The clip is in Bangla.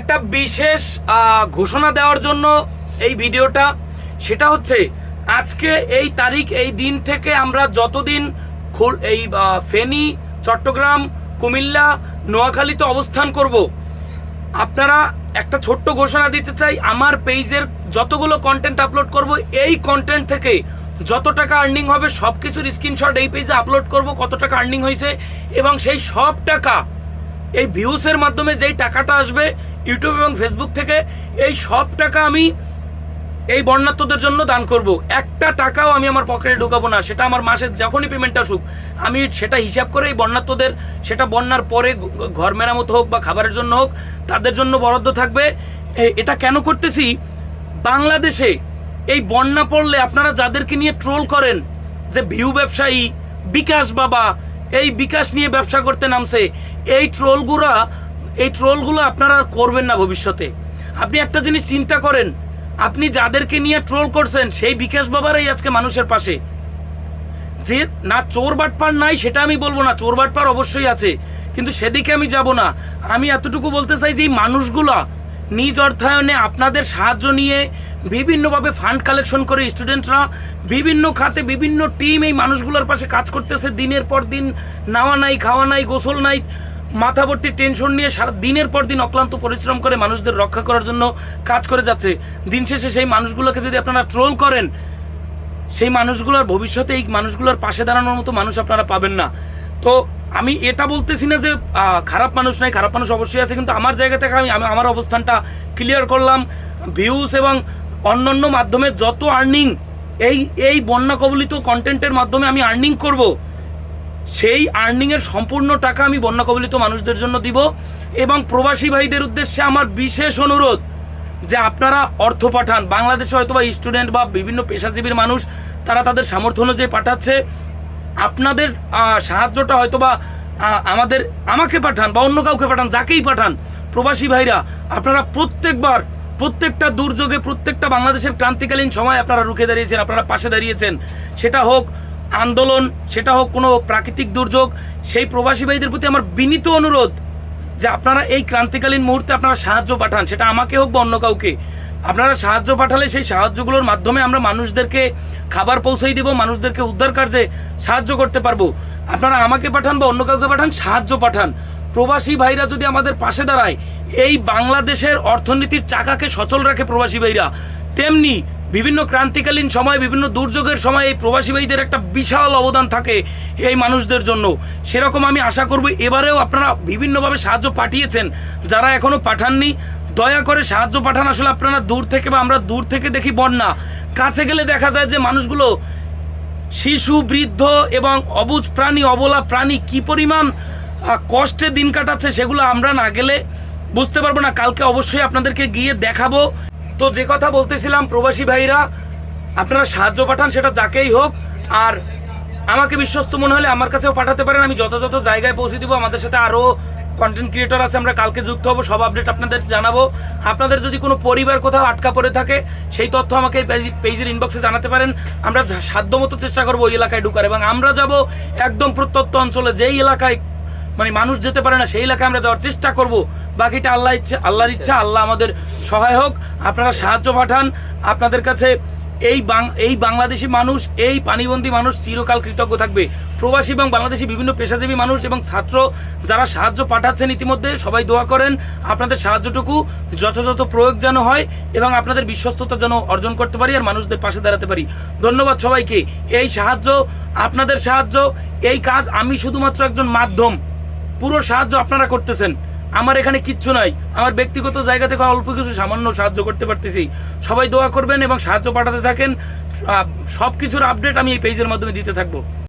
একটা বিশেষ ঘোষণা দেওয়ার জন্য এই ভিডিওটা। সেটা হচ্ছে, আজকে এই তারিখ, এই দিন থেকে আমরা যতদিন এই ফেনী, চট্টগ্রাম, কুমিল্লা, নোয়াখালীতে অবস্থান করব, আপনারা একটা ছোট্ট ঘোষণা দিতে চাই, আমার পেজের যতগুলো কন্টেন্ট আপলোড করব, এই কন্টেন্ট থেকে যত টাকা আর্নিং হবে সব কিছুর স্ক্রিনশট এই পেজে আপলোড করব, কত টাকা আর্নিং হয়েছে এবং সেই সব টাকা, এই ভিউসের মাধ্যমে যেই টাকাটা আসবে ইউটিউব এবং ফেসবুক থেকে এই সব টাকা আমি এই বন্যাত্মদের জন্য দান করব। একটা টাকাও আমি আমার পকেটে ঢুকাবো না। সেটা আমার মাসে যখনই পেমেন্ট আসুক, আমি সেটা হিসাব করে এই বন্যাত্মদের সেটা বন্যার পরে ঘর মেরামত হোক বা খাবারের জন্য হোক, তাদের জন্য বরাদ্দ থাকবে। এটা কেন করতেছি? বাংলাদেশে এই বন্যা পড়লে আপনারা যাদেরকে নিয়ে ট্রোল করেন, যে ভিউ ব্যবসায়ী, বিকাশ বাবা, এই বিকাশ নিয়ে ব্যবসা করতে নামছে, এই ট্রোলগুলা এই ট্রোলগুলো আপনারা আর করবেন না ভবিষ্যতে। আপনি একটা জিনিস চিন্তা করেন, আপনি যাদেরকে নিয়ে ট্রোল করছেন, সেই বিকাশ বাবারাই আজকে মানুষের পাশে। যে না চোর বাটপার নাই, সেটা আমি বলব না, চোর বাটপার অবশ্যই আছে, কিন্তু সেদিকে আমি যাব না। আমি এতটুকু বলতে চাই যে এই মানুষগুলা নিজ অর্থায়নে আপনাদের সাহায্য নিয়ে বিভিন্নভাবে ফান্ড কালেকশন করে স্টুডেন্টরা বিভিন্ন খাতে বিভিন্ন টিম এই মানুষগুলোর পাশে কাজ করতেছে। দিনের পর দিন, নাওয়া নাই, খাওয়া নাই, গোসল নাই মাথা ভর্তি টেনশন নিয়ে সারা দিনের পর দিন অক্লান্ত পরিশ্রম করে মানুষদের রক্ষা করার জন্য কাজ করে যাচ্ছে। দিন শেষে সেই মানুষগুলোকে যদি আপনারা ট্রোল করেন, সেই মানুষগুলোর ভবিষ্যতে এই মানুষগুলোর পাশে দাঁড়ানোর মতো মানুষ আপনারা পাবেন না। তো আমি এটা বলতেছি না যে খারাপ মানুষ নাই খারাপ মানুষ অবশ্যই আছে, কিন্তু আমার জায়গা থেকে আমি আমি, আমার অবস্থানটা ক্লিয়ার করলাম। ভিউজ এবং অন্যান্য মাধ্যমে যত আর্নিং এই এই বন্যা কবলিত কন্টেন্টের মাধ্যমে আমি আর্নিং করব। সেই আর্নিংয়ের সম্পূর্ণ টাকা আমি বন্যা কবলিত মানুষদের জন্য দিব এবং প্রবাসী ভাইদের উদ্দেশ্যে আমার বিশেষ অনুরোধ যে আপনারা অর্থ পাঠান। বাংলাদেশে হয়তো বা স্টুডেন্ট বা বিভিন্ন পেশাজীবীর মানুষ, তারা তাদের সামর্থ্য অনুযায়ী পাঠাচ্ছে। আপনাদের সাহায্যটা হয়তো বা আমাদের, আমাকে পাঠান বা অন্য কাউকে পাঠান, যাকেই পাঠান। প্রবাসী ভাইরা, আপনারা প্রত্যেকবার, প্রত্যেকটা দুর্যোগে, প্রত্যেকটা বাংলাদেশের ক্রান্তিকালীন সময় আপনারা রুখে দাঁড়িয়েছেন, আপনারা পাশে দাঁড়িয়েছেন। সেটা হোক আন্দোলন, সেটা হোক কোনো প্রাকৃতিক দুর্যোগ, সেই প্রবাসী ভাইদের প্রতি আমার বিনীত অনুরোধ যে আপনারা এই ক্রান্তিকালীন মুহূর্তে আপনারা সাহায্য পাঠান, সেটা আমাকে হোক বা অন্য কাউকে। আপনারা সাহায্য পাঠালে সেই সাহায্যগুলোর মাধ্যমে আমরা মানুষদেরকে খাবার পৌঁছেই দেবো, মানুষদেরকে উদ্ধার কার্যে সাহায্য করতে পারব। আপনারা আমাকে পাঠান বা অন্য কাউকে পাঠান, সাহায্য পাঠান। প্রবাসী ভাইরা যদি আমাদের পাশে দাঁড়ায়, এই বাংলাদেশের অর্থনীতির চাকাকে সচল রাখে প্রবাসী ভাইরা, তেমনি বিভিন্ন ক্রান্তিকালীন সময়, বিভিন্ন দুর্যোগের সময় এই প্রবাসী ভাইদের একটা বিশাল অবদান থাকে এই মানুষদের জন্য। সেরকম আমি আশা করব এবারেও আপনারা বিভিন্নভাবে সাহায্য পাঠিয়েছেন। যারা এখনও পাঠাননি, দয়া করে সাহায্য পাঠান। আসলে আপনারা দূর থেকে বা আমরা দূর থেকে দেখি বন্যা। কাছে গেলে দেখা যায় যে মানুষগুলো শিশু, বৃদ্ধ এবং অবুজ প্রাণী, অবলা প্রাণী কি পরিমাণ কষ্টে দিন কাটাচ্ছে সেগুলো আমরা না গেলে বুঝতে পারব না। কালকে অবশ্যই আপনাদেরকে গিয়ে দেখাবো। তো যে কথা বলতেছিলাম, প্রবাসী ভাইরা, আপনারা সাহায্য পাঠান, সেটা যাকেই হোক। আর আমাকে বিশ্বস্ত মনে হলে আমার কাছেও পাঠাতে পারেন, আমি যথাযথ জায়গায় পৌঁছে দিব। আমাদের সাথে আরও কন্টেন্ট ক্রিয়েটর আছে, আমরা কালকে যুক্ত হব, সব আপডেট আপনাদের জানাব। আপনাদের যদি কোনো পরিবার কোথাও আটকা পড়ে থাকে, সেই তথ্য আমাকে পেজের ইনবক্সে জানাতে পারেন। আমরা সাধ্যমতো চেষ্টা করব ওই এলাকায় ঢুকার। এবং আমরা যাব একদম প্রত্যন্ত অঞ্চলে, যেই এলাকায় মানে মানুষ যেতে পারে না, সেই এলাকায় আমরা যাওয়ার চেষ্টা করব। বাকিটা আল্লাহ ইচ্ছা, আল্লাহর ইচ্ছা, আল্লাহ আমাদের সহায় হোক, আপনারা সাহায্য পাঠান। আপনাদের কাছে এই এই বাংলাদেশি মানুষ, এই পানিবন্দী মানুষ চিরকাল কৃতজ্ঞ থাকবে। প্রবাসী এবং বাংলাদেশি বিভিন্ন পেশাজীবী মানুষ এবং ছাত্র যারা সাহায্য পাঠাচ্ছেন ইতিমধ্যে, সবাই দোয়া করেন। আপনাদের সাহায্যটুকু যথাযথ প্রয়োগ যেন হয় এবং আপনাদের বিশ্বস্ততা যেন অর্জন করতে পারি আর মানুষদের পাশে দাঁড়াতে পারি। ধন্যবাদ সবাইকে। এই সাহায্য, আপনাদের সাহায্য, এই কাজ আমি শুধুমাত্র একজন মাধ্যম। পুরো সাহায্য আপনারা করতেছেন। আমার এখানে কিচ্ছু নাই। আমার ব্যক্তিগত জায়গা থেকে অল্প কিছু সামান্য সাহায্য করতে পারতেছি। সবাই দোয়া করবেন এবং সাহায্য পাঠাতে থাকেন। সব কিছুর আপডেট আমি এই পেজের মাধ্যমে দিতে থাকব।